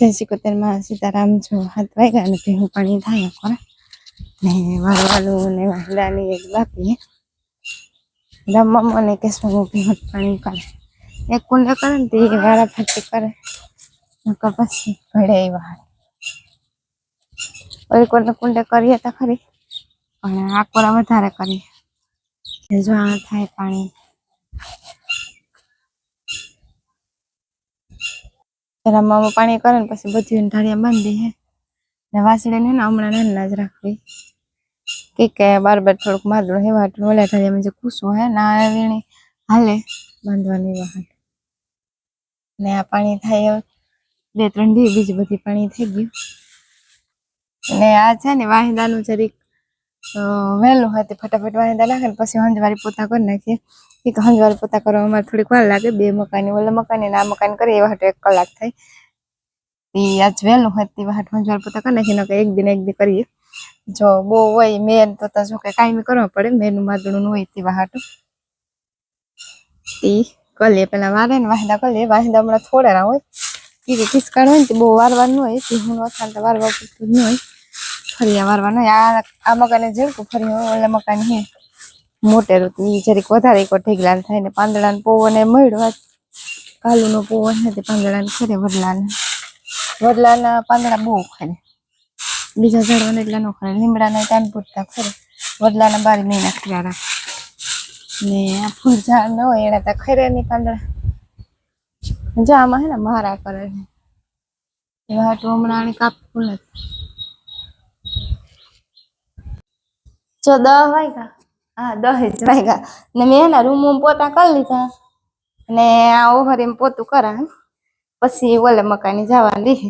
જય સિકોતેરમાં સીતારામ જો હાથ વાગ્યા અને ભેહું પાણી થાય કોને ને વાળવાનું ને વાહડાની એક બાકી ને કે કેસમાં હું ભેહું પાણી કરે એક કુંડે કરે ને તે વાળા ફરતી કરે. પછી ઘડે વાળ ઓલી કોને કુંડે કરીએ તો ખરી, પણ આ કોરા વધારે કરીએ. જો આ થાય પાણી. પેલા મામા પાણી કરે ને પછી બધી ઢાળિયા બાંધી હે. ને વાસળે ને હમણાં નાના જ રાખવી. કે બાર બાર થોડુંક માદળું હેવા હાટું ઓલા ઢાળિયામાં જે કૂસો હે, ના વીણી હાલે બાંધવાની વાહટ ને આ પાણી થાય બે ત્રણ દી, બીજી બધી પાણી થઈ ગયું. ને આ છે ને વાહિંદાનું જરીક વહેલું હતું ફટાફટ વાહિંદા નાખે ને પછી હંજવારી પોતા કરી નાખીએ. એક હંજવાર પોતા કરવામાં થોડીક વાર લાગે, બે મકાની ઓલા મકાની ને આ મકાન કરીએ, એવા હાટુ એક કલાક થાય. એ આજ વહેલું હોય તે વાહટ હંજવાર પોતા કરી નાખીએ, નકર એક દિન એક દી કરીએ. જો બહુ હોય મેન તો તો જો કે કાયમી કરવા પડે, મેનું માદળું હોય તે વાહાટું ઈ કરીએ પેલા વારે ને વાહિંદા કરીએ વાહિંદા હમણાં થોડા હોય. ઈ ખિસકાણ હોય ને તે બહુ વારવાનું હોય, તે હું તો વારવા પૂરતું ન હોય. ફરિયા વારવાનું હોય. આ આ મકાને જેવું ફરી ઓલા મકાન હે. મોટેરું તો જરીક વધારે એક થાય ને પાંદડા ને પોવો ને મળ્યો કાલુ કાલુનો પોવન નથી તે પાંદડા ને ખરે વડલાને. વડલાના પાંદડા બહુ ખરે બીજા ઝાડવાને એટલા ન ખરે લીમડાના ટાઈમ પૂરતા ખરે. વડલાના બારી મહિના ખરા ને આ ફૂલ ઝાડ ન હોય એના તો ખરે નહીં પાંદડા. જામાં હે ને મારા કરે એવા હાટુ હમણાં કાપવું નથી. જો દહ વાગ્યા. હા દહ જ વાગ્યા ને મેં એના રૂમ પોતા કરી લીધા. ને આ ઓહર એમ પોતું કરા પછી ઓલે મકાની જવાની દે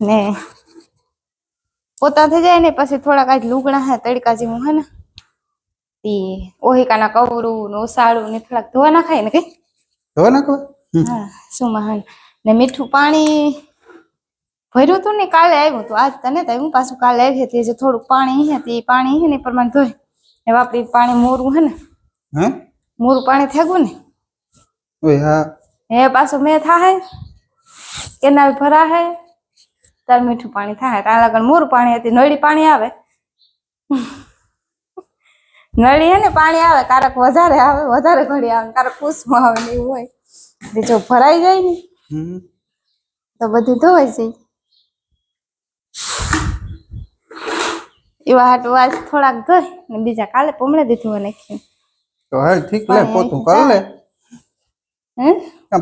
ને પોતા થઈ જાય ને પછી થોડાક આજ લુગડા હે તડકા જેવું હે ને. તી ઓહિકાના કવરું ને ઓસાળું ને થોડાક ધોવા નાખાય ને કઈ? ધોવા નાખો હા શું મહાન. ને મીઠું પાણી ભર્યું હતું ને કાલે આવ્યું હતું આજ તને તો હું પાછું કાલે આવી હતી જે થોડુંક પાણી હે તે પાણી હે ને એ પ્રમાણે ધોઈ. ને વાપરી પાણી મોરું હે ને? હે? મોરું પાણી થેગું ને? ઓય હા. હે પાછું મેં થાય કેનાલ ભરા હે તાર મીઠું પાણી થાય તાર આગળ મોરું પાણી હતી નળી પાણી આવે. નળી હે ને પાણી આવે કારક વધારે આવે વધારે ઘડી આવે કારક પૂછમાં આવે ને એવું હોય. બીજો જો ભરાઈ જાય ને તો બધું ધોવાઈ જાય. એવા હાટુ આજ થોડાક ધોઈ ને બીજા કાલે પમળે દીધું હોય નાખી તો હાલ ઠીક લે પોતું કર લે. હે?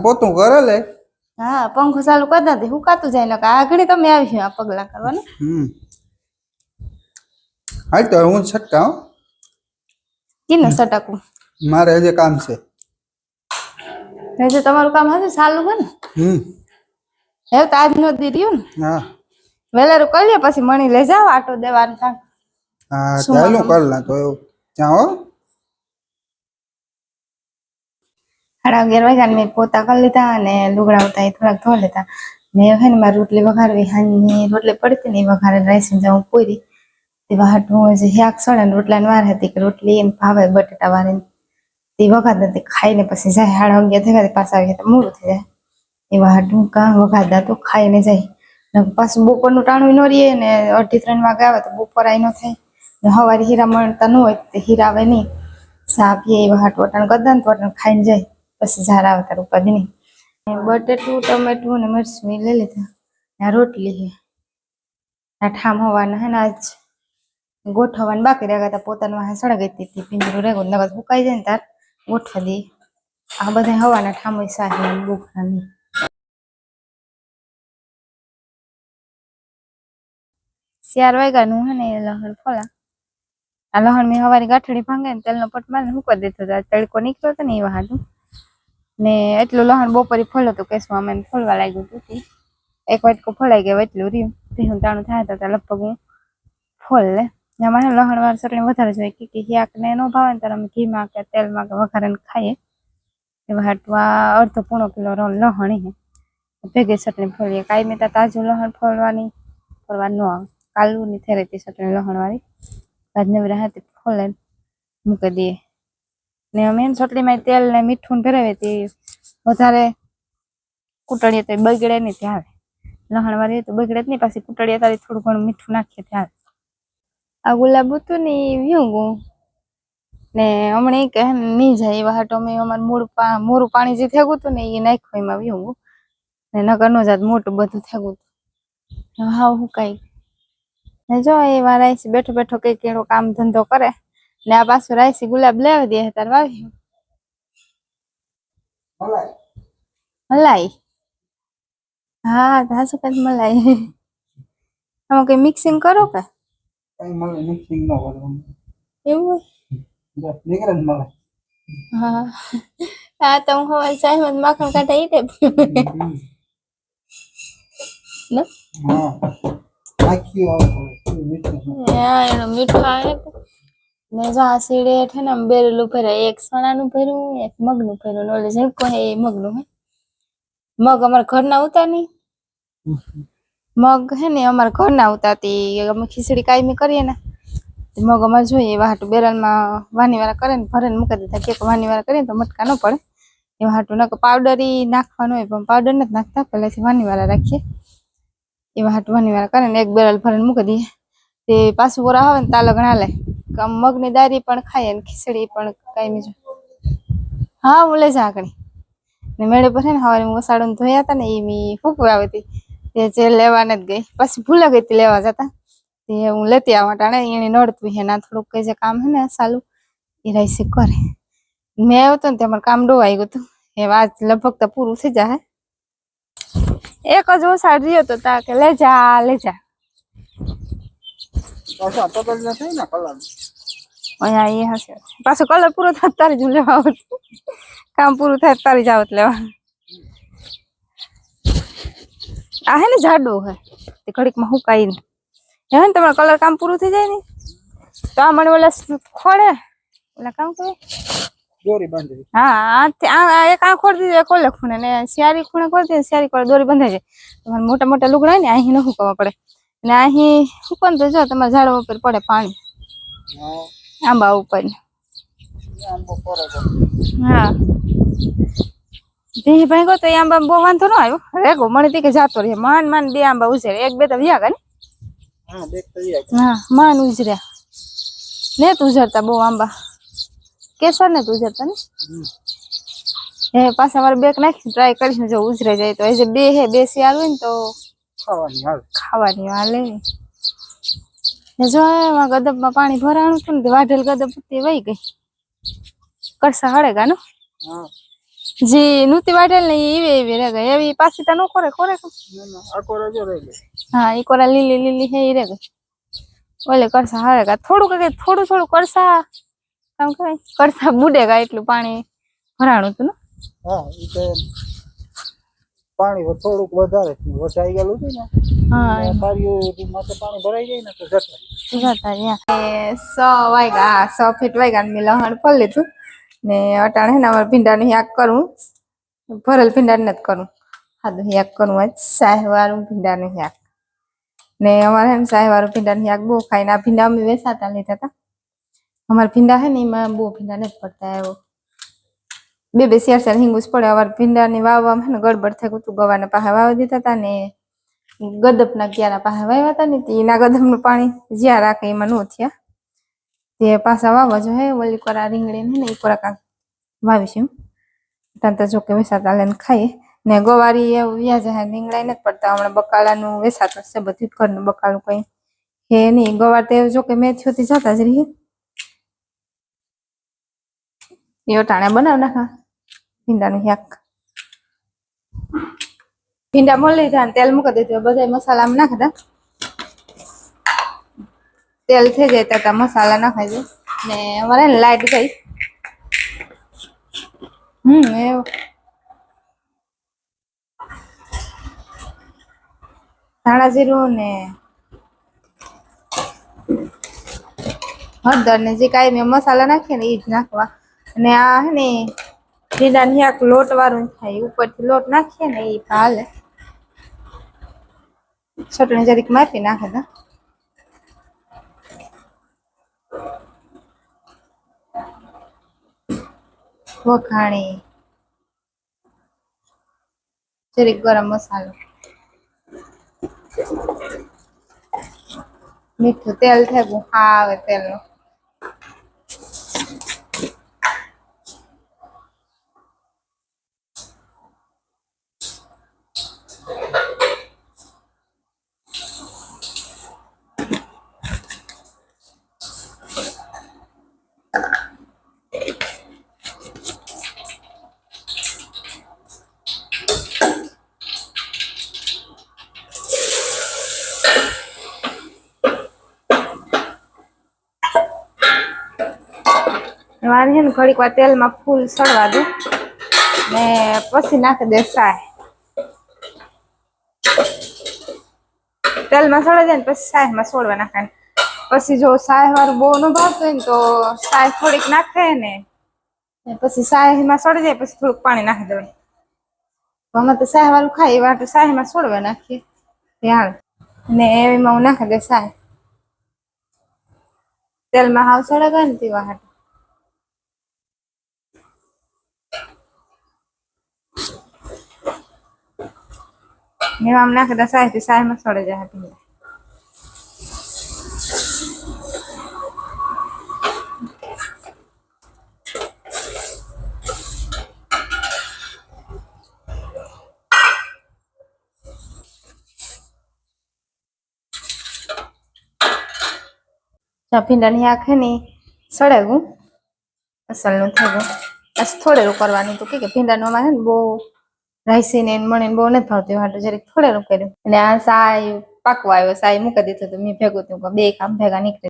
પોતું કર લે. હા પંખો ચાલુ કરી દીધી હુકાતું જાય ને આગળ તમે આવી આ પગલા કરવાના. હમ. હાલ તો હું છટકા હો. કીને સટકવું મારે હજી કામ છે. હજુ તમારું કામ હશે ચાલુ હોય ને? હમ. હે તો આજ નો દી રહ્યું ને? હા. વેલેરું કરી લે પછી મણી લઈ જાવ આટો દેવાનું કામ. હા શું કર એવું. ત્યાં હો. સાડા અગિયાર વાગ્યા ને મેં પોતા કરી લીધા અને લુગડા ઉતા એ થોડાક ધોઈ લેતા ને હે ને મારી રોટલી વઘારવી હાની રોટલી પડતી ને એ વઘારે રાઈસ જાઉં પૂરી. તે વાટું હજી શાક સળે ને રોટલાની વાર હતી કે રોટલી એને ભાવે બટેટા વાળીને તે વઘાર નથી ખાઈને પછી જાય સાડા અગિયાર થઈ ગયા પાછા આવી તો મોડું થઈ જાય. એવા હાટું કાં વઘારતા તો ખાઈને જાય. પાછું બપોરનું ટાણું ન રહીએ ને અઢી ત્રણ વાગે આવે તો બપોર આઈ ન થાય. સવારે હીરા મળતા ન હોય તો હીરા આવે નહીં. સા પીએ એવા હાટું વટાણ કરતા ને તો વટાણ ખાઈને જાય. પછી ઝાર આવે તારું ઉપાધિ નહીં? બટેટું, ટમેટું ને મરચું લઈ લીધા. ને રોટલી હે. આ ઠામ હવાના હે ને આજ ગોઠવવાનું બાકી રહ્યા હતા પોતાનું હા સળગી હતી પિંજરું રેગું નગર ફૂકાઈ જાય ને તાર, ગોઠવા દઈએ. આ બધા હવાના ઠામ સાહેબ બોખરાની ચાર વાગ્યાનું હે ને એ લહણ ફોલા. આ લહણ મેં હવારી ગાંઠડી ભાંગે ને તેલનો પટ મારીને મૂકવા દેતો હતો. તડકો નીકળ્યો હતો ને એવા હાટું. ને એટલું લહણ બપોરે ફોલો તો કેસમાં અમે ફોલવા લાગ્યું હતું. એક વાટકો ફોલાઈ ગયો, એટલું રહ્યું. ભીહું તાણું થાય તો ત્યાં લગભગ હું ફોલ લે. અમારે લહણ વાર ચટણી વધારે જોઈએ કે કે હિયાક ને ભાવે ને અમે ઘીમાં કે તેલમાં કે વઘારીને ખાઈએ. એવા હાટું આ અડધો પૂણો કિલો લહણ હે. ભેગી ચટણી ફોલીએ. કાંઈ મેં તાજું લહણ ફોલવાની ફોલવા ન આવે. કાલુની થેરેતી ચટણી લહણવાળી. આજ નવરા હાથે ફોલે. મૂકી દઈએ. ને મેન એને તેલ ને મીઠું ને ભરાવીએ તે વધારે કૂટણીએ તો બગડે નહીં ત્યાં લહણ વાળી તો બગડે જ નહીં, પાછી કુટળીએ તારી થોડું ઘણું મીઠું નાખીએ ત્યારે આ ગુલાબ હતું ને એ વ્યુંગું ને હમણાં કે નહીં જાય એવા હાટો અમે અમારું મૂળ મોરું પાણી જે થયું હતું ને એ નાખ્યું એમાં વ્યુંગું ને નગર નો જાત મોટું બધું થયું હતું. હાવ હું કઈ ને જો એ રાઈસી બેઠો બેઠો કઈ કેળો કામ ધંધો કરે ને આ પાછું રાઈસી ગુલાબ લેવા દે તાર વાવી મલાઈ. હા ધાસુ કઈ મલાઈ. આમાં કઈ મિક્સિંગ કરો કે? કઈ મલાઈ મિક્સિંગ ન કરવાનું એવું નીકળે મલાઈ. હા. હા તો હું હવે સાહેબ માખણ કાઢા ઈ ટાઈપ હા. એનો મીઠો આવે. જો આ સીડે છે ને બેરેલું ભર્યા, એક સણાનું ભર્યું, એક મગનું ભર્યું. ને ઓલે ઝીણકો મગનું મગ અમારા ઘરના ઉતા નહીં. મગ હે ને અમારા ઘરના ઉતાતી અમે ખીચડી કાયમી કરીએ ને મગ અમારે જોઈએ. એવા હાટું બેરલમાં વાનીવાળા કરે ને ભરે ને મૂકી દીધા કે વાનીવાળા કરીએ તો મટકા ન પડે. એવા હાટું નાખો પાવડર નાખવાનું હોય, પણ પાવડર નથી નાખતા. પહેલાથી વાનીવાળા રાખીએ. એવા હાટું વાળા કરે ને એક બેરલ ભરીને મૂકી દઈએ. તે પાછું વરા આવે ને તાલો ઘણા લે આમ મગની દારી પણ ખાય ને ખીચડી પણ કાંઈ બીજું. હા, હું લઈ આગળ. ને મેળે પર છે ને સવારે વસાડું ધોયા હતા ને એ મેં ફૂકવા આવી તે જે લેવા જ ગઈ. પછી ભૂલા ગઈ હતી લેવા જતા. તે હું લેતી આવવા ટાણે એને નડતું હે ના થોડુંક કઈ જે કામ હે ને સાલું, એ રાઈસી કરે મેં આવ્યો હતો ને તે મારું કામ ડોવાઈ ગયું હતું. એ આજ લગભગ તો પૂરું થઈ જાય એક જ ઓસાડ રહ્યો તો તા કે લે જા લે જા. પાછા પકડ ના થાય ને કલર? અહીંયા એ હશે. પાછો કલર પૂરો થાય તારી જ લેવા આવું કામ પૂરું થાય તો જ આવત લેવા આ હે ને જાડો હે. તે ઘડીકમાં હુકાઈ ને. હે ને તમારું કલર કામ પૂરું થઈ જાય ને? તો આ મને ઓલા ખોડે ઓલા કામ કરે દોરી બાંધવી હા આ તે- એક આ ખોડી દીધું એક ઓલે ખૂણે ને શિયારી ખૂણે ખોડી દીધું શિયારી કોળે દોરી બંધાઈ છે. તમારે મોટા મોટા લુગડા ને અહીં ન હુકવવા પડે? ને અહીં હુકન તો જો તમારે ઝાડવા ઉપર પડે પાણી. આંબા ઉપર. કરે તો. હા. ભી ભાઈ તો આંબા બહુ વાંધો ન આવ્યો. રેગો મળી તી કે જાતો રહે. માન માન બે આંબા ઉછરે એક બે તો વ્યા ને? હા માન ઉજર્યા. ને તું ઉજરતા બહુ આંબા. કેસર ને તું ઉઝરતા ને? એ પાછા મારે બેક નાખી ટ્રાય કરીશ જો ઉજરે જાય તો. એ બે હે બે સી આવે ને તો ખાવાની હાલ. ખાવાની વાલે ને જો એમાં ગદબમાં પાણી ભરાણું હતું ને વાઢેલ ગદબ તે વહી ગઈ. કરસા હળે ગા નો હા. જે નૂતી વાઢેલ ને એવી એવી રે ગઈ. એવી પાછી તા નો કે? રહી ગયો હા ઈ કોરા લીલી લીલી હે ઈ રહે ગઈ. ઓલે કરસા હારે થોડું કઈ થોડું થોડું કરસા કામ કહેવાય કરસા બુડે ગા એટલું પાણી ભરાણું હતું ને? હા એ તો પાણી થોડુંક વધારે વસાઈ ગયેલું હતું ને હા માથે પાણી ભરાઈ જાય ને તો જતા જતા રહ્યા. એ સો વાગ્યા સો ફીટ વાગ્યા ને મેં લહણ ફોલી લીધું. ને અટાણે ને અમારે ભીંડાનું શાક કરું. ભરેલ ભીંડાનું નથી કરું. સાદું શાક કરું આજ. સાહેવાળું ભીંડાનું શાક ને અમારે એમ સાહેવાળું ભીંડાનું શાક બહુ ખાય ને આ ભીંડા અમે વેસાતા લીધા હતા. અમારા ભીંડા હે ને એમાં બહુ ભીંડા નથી પડતા, એવો. બે બે શેર શેર હિંગુસ પડે અમારે ભીંડાની વાવવામાં ને ગડબડ થાય કુતું ગવાના પાસે વાવી દીધા હતા ને ગદપના ક્યારા પાસે વાવ્યા હતા ને તે એના ગદપનું પાણી જ્યાં રાખે એમાં ન થયા. તે પાછા વાવવા જો હે, ઓલી કોરા રીંગણી ને ને એ કોરા કાંક વાવીશું. ત્યાં તો જો કે વેસાતા લઈને ખાઈએ. ને ગોવારી વ્યાજ હે રીંગણાઈ નથી પડતા, હમણાં બકાલાનું વેસાતું છે બધું ઘરનું બકાલું કઈ હે નહીં. ગોવાર તો જો કે મેથીઓથી જતા જ રહીએ. એ ટાણા બનાવ નાખા. ભીંડાનું શાક. ભીંડા મોલી લીધા તેલ મૂકી દીધું બધા મસાલામાં નાખી દા. તેલ થઈ જાય ત્યાં મસાલા નાખાઈ ને અમારે લાઈટ ગઈ. હમ એવું ધાણા જીરું ને હળદર ને જે કાંઈ મેં મસાલા નાખીએ ને એ જ નાખવા. અને આ હે ને ની શાક લોટ વાળું થાય ઉપરથી લોટ નાખીએ ને એ ભાલે. ચટણી જરીક માપી નાખે તો વખાણી જરીક ગરમ મસાલો. મીઠું તેલ થાય હા, આવે તેલનું. મારે છે ને ઘડીક વાર તેલમાં ફૂલ સળવા દઉં ને પછી નાખી દે સાય. તેલમાં સળે જાય ને પછી સાયમાં સોળવા નાખે પછી જો સાય વાળું બહુ ન ભાવતું હોય ને તો સાય થોડીક નાખે ને પછી સાયમાં સડી જાય પછી થોડુંક પાણી નાખી દેવાનું. અમે તો સાય વાળું ખાઈ એ તો સાયમાં સોડવા નાખીએ. ધ્યાન. ને એમાં હું નાખી દે સાય. તેલમાં હાવ સળે ગયો ને તેવા હાટું ને નાખે તો સાહેબ સાયમાં સળે જાય ભીંડા ભીંડાની આંખે ની સળેગું અસલનું થયું બસ થોડેરું કરવાનું તો કે ભીંડાનું અમારે બહુ રાઈસી ને મને બહુ નથી ભાવતી. હાટું જરીક થોડેરું કર્યું. અને આ સાય પાકવા આવ્યો સાય મૂકી દીધું તો મેં ભેગું થયું, બે કામ ભેગા નીકળે